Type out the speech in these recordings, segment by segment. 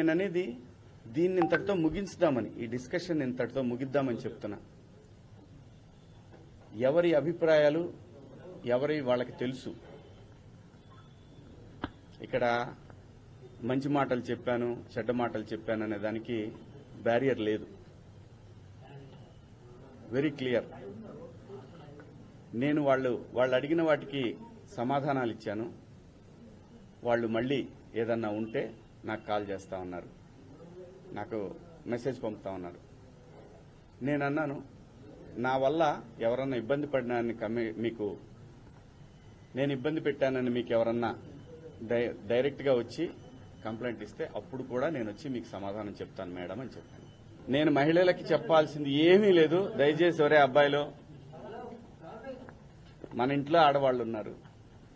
నేను అనేది దీన్ని ఇంతటితో ముగించుదామని ఈ డిస్కషన్ ఇంతటితో ముగిద్దామని చెప్తున్నా. ఎవరి అభిప్రాయాలు ఎవరి వాళ్ళకి తెలుసు? ఇక్కడ మంచి మాటలు చెప్పాను చెడ్డ మాటలు చెప్పాను అనే దానికి బ్యారియర్ లేదు. వెరీ క్లియర్ నేను వాళ్ళు వాళ్ళు అడిగిన వాటికి సమాధానాలు ఇచ్చాను. వాళ్ళు మళ్ళీ ఏదన్నా ఉంటే నాకు కాల్ చేస్తా ఉన్నారు. నాకు మెసేజ్ పంపుతా ఉన్నారు. నేను అన్నాను నా వల్ల ఎవరన్నా ఇబ్బంది పడినారని కమ్మి- మీకు నేను ఇబ్బంది పెట్టానని మీకు ఎవరన్నా డై- డైరెక్ట్గా వచ్చి కంప్లైంట్ ఇస్తే అప్పుడు కూడా నేను వచ్చి మీకు సమాధానం చెప్తాను మేడం అని చెప్పాను. నేను మహిళలకి చెప్పాల్సింది ఏమీ లేదు. దయచేసి ఒరే అబ్బాయిలో మన ఇంట్లో ఆడవాళ్ళు ఉన్నారు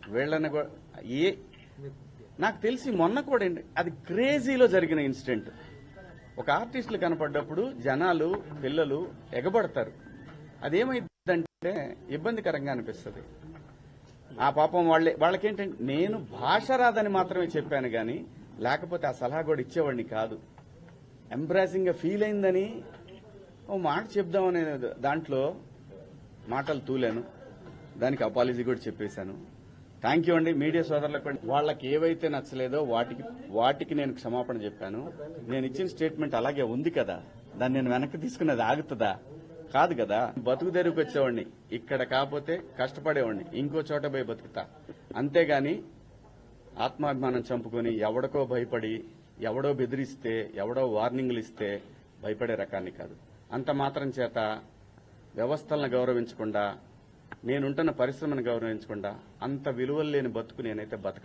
వీళ్ళని కూడా ఏ నాకు తెలిసి మొన్న కూడా ఏంటి, అది క్రేజీలో జరిగిన ఇన్సిడెంట్. ఒక ఆర్టిస్టులు కనపడ్డప్పుడు జనాలు పిల్లలు ఎగబడతారు. అదేమైందంటే ఇబ్బందికరంగా అనిపిస్తుంది. ఆ పాపం వాళ్ళే వాళ్ళకేంటంటే నేను భాష రాదని మాత్రమే చెప్పాను గాని లేకపోతే ఆ సలహా కూడా ఇచ్చేవాడిని కాదు. ఎంబ్రాసింగ్గా ఫీల్ అయిందని ఓ మాట చెప్దామనే దాంట్లో మాటలు తూలాను. దానికి అపాలజీ కూడా చెప్పేశాను. థ్యాంక్ యూ అండి. మీడియా సోదరులకు వాళ్ళకి ఏవైతే నచ్చలేదో వాటికి వాటికి నేను క్షమాపణ చెప్పాను. నేను ఇచ్చిన స్టేట్మెంట్ అలాగే ఉంది కదా. దాన్ని నేను వెనక్కి తీసుకున్నది ఆగుతుందా? కాదు కదా. బతుకు తెరువుకి వచ్చేవాడిని. ఇక్కడ కాకపోతే కష్టపడేవాడిని. ఇంకో చోట పోయి బతుకుతా. అంతేగాని ఆత్మాభిమానం చంపుకొని ఎవడికో భయపడి ఎవడో బెదిరిస్తే ఎవడో వార్నింగ్లు ఇస్తే భయపడే రకాన్ని కాదు. అంత మాత్రం చేత వ్యవస్థలను గౌరవించకుండా నేనుంటున్న పరిశ్రమను గౌరవించకుండా అంత విలువలు లేని బతుకు నేనైతే బతక